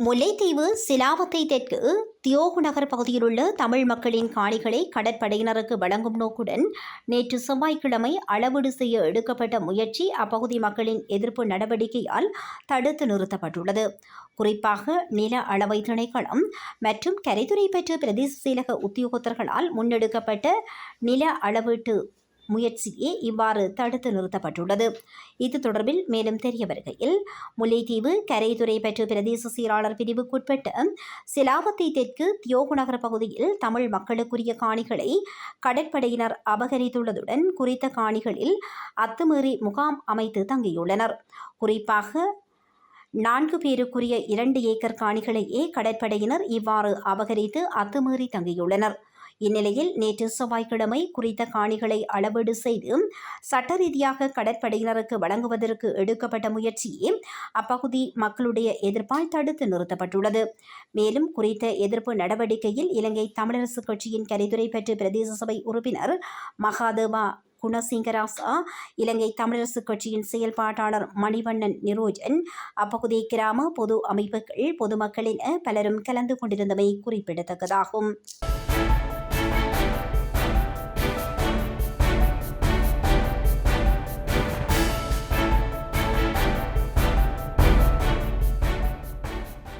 முல்லைத்தீவு சிலாவத்தை தெற்கு தியோகு நகர் பகுதியில் உள்ள தமிழ் மக்களின் காணிகளை கடற்படையினருக்கு வழங்கும் நோக்குடன் நேற்று செவ்வாய்க்கிழமை அளவீடு செய்ய எடுக்கப்பட்ட முயற்சி அப்பகுதி மக்களின் எதிர்ப்பு நடவடிக்கையால் தடுத்து நிறுத்தப்பட்டுள்ளது. குறிப்பாக நில அளவை திணைக்களம் மற்றும் கரைத்துறை பெற்ற பிரதேச செயலக உத்தியோகத்தர்களால் முன்னெடுக்கப்பட்ட நில அளவீட்டு முயற்சியே இவ்வாறு தடுத்து நிறுத்தப்பட்டுள்ளது. இது தொடர்பில் மேலும் தெரிய வருகையில் முல்லைத்தீவு கரைதுறை பெற்று பிரதேச சீராளர் பிரிவுக்குட்பட்ட சிலாவத்தை தெற்கு தியோகுநகர் பகுதியில் தமிழ் மக்களுக்குரிய காணிகளை கடற்படையினர் அபகரித்துள்ளதுடன் குறித்த காணிகளில் அத்துமீறி முகாம் அமைத்து தங்கியுள்ளனர். குறிப்பாக நான்கு பேருக்குரிய இரண்டு ஏக்கர் காணிகளையே கடற்படையினர் இவ்வாறு அபகரித்து அத்துமீறி தங்கியுள்ளனர். இந்நிலையில் நேற்று செவ்வாய்க்கிழமை குறித்த காணிகளை அளவீடு செய்து சட்ட ரீதியாக கடற்படையினருக்கு வழங்குவதற்கு எடுக்கப்பட்ட முயற்சியே அப்பகுதி மக்களுடைய எதிர்ப்பால் தடுத்து நிறுத்தப்பட்டுள்ளது. மேலும் குறித்த எதிர்ப்பு நடவடிக்கையில் இலங்கை தமிழரசுக் கட்சியின் கரிதுரை பெற்று பிரதேச சபை உறுப்பினர் மகாதேவா குணசிங்கராசா இலங்கை தமிழரசுக் கட்சியின் செயல்பாட்டாளர் மணிவண்ணன் நிரோஜன் அப்பகுதி கிராம பொது அமைப்புகள் பொதுமக்களின் பலரும் கலந்து கொண்டிருந்தமை குறிப்பிடத்தக்கதாகும்.